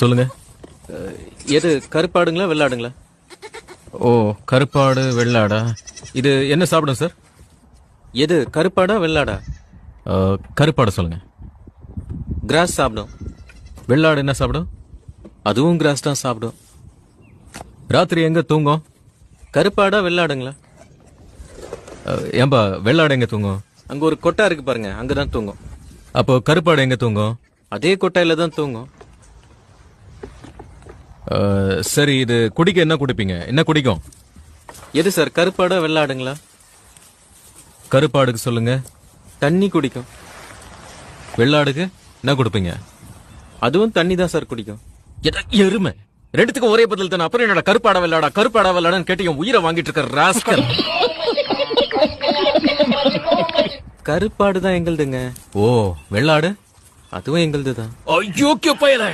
சொல்லுங்க. எது கருப்பாடுங்களா வெள்ளாடுங்களா? ஓ கருப்பாடு வெள்ளாடா. இது என்ன சாப்பிடும் சார்? எது கருப்பாடா வெள்ளாடா? கருப்பாடை சொல்லுங்க. கிராஸ் சாப்பிடும். வெள்ளாடு என்ன சாப்பிடும்? அதுவும் கிராஸ் தான் சாப்பிடும். ராத்திரி எங்க தூங்கும்? கருப்பாடா வெள்ளாடுங்களா? ஏம்பா வெள்ளாடு எங்க தூங்கும்? அங்க ஒரு கொட்டா இருக்கு பாருங்க அங்கதான் தூங்கும். அப்போ கருப்பாடு எங்க தூங்கும்? அதே கொட்டாயில தான் தூங்கும். சரி இது குடிக்க என்ன குடிப்பீங்க? என்ன குடிக்கும்? எது சார் கருப்பாடா வெள்ளாடுங்களா? கருப்பாடுக்கு சொல்லுங்க. தண்ணி குடிக்கும். வெள்ளாடுக்கு என்ன கொடுப்பீங்க? அதுவும் தண்ணி தான் சார் குடிக்கும். எருமை. ரெண்டுத்துக்கும் ஒரே பதில் தானே. அப்புறம் என்னடா கருப்பாட வெள்ளாடா கருப்பாடா வெள்ளாடான்னு கேட்டு என் உயிரை வாங்கிட்டு இருக்க ராஸ்கல். கருப்பாடு தான் எங்களுதுங்க. ஓ வெள்ளாடு? அதுவும் எங்களுது தான். ஐயோ பயல.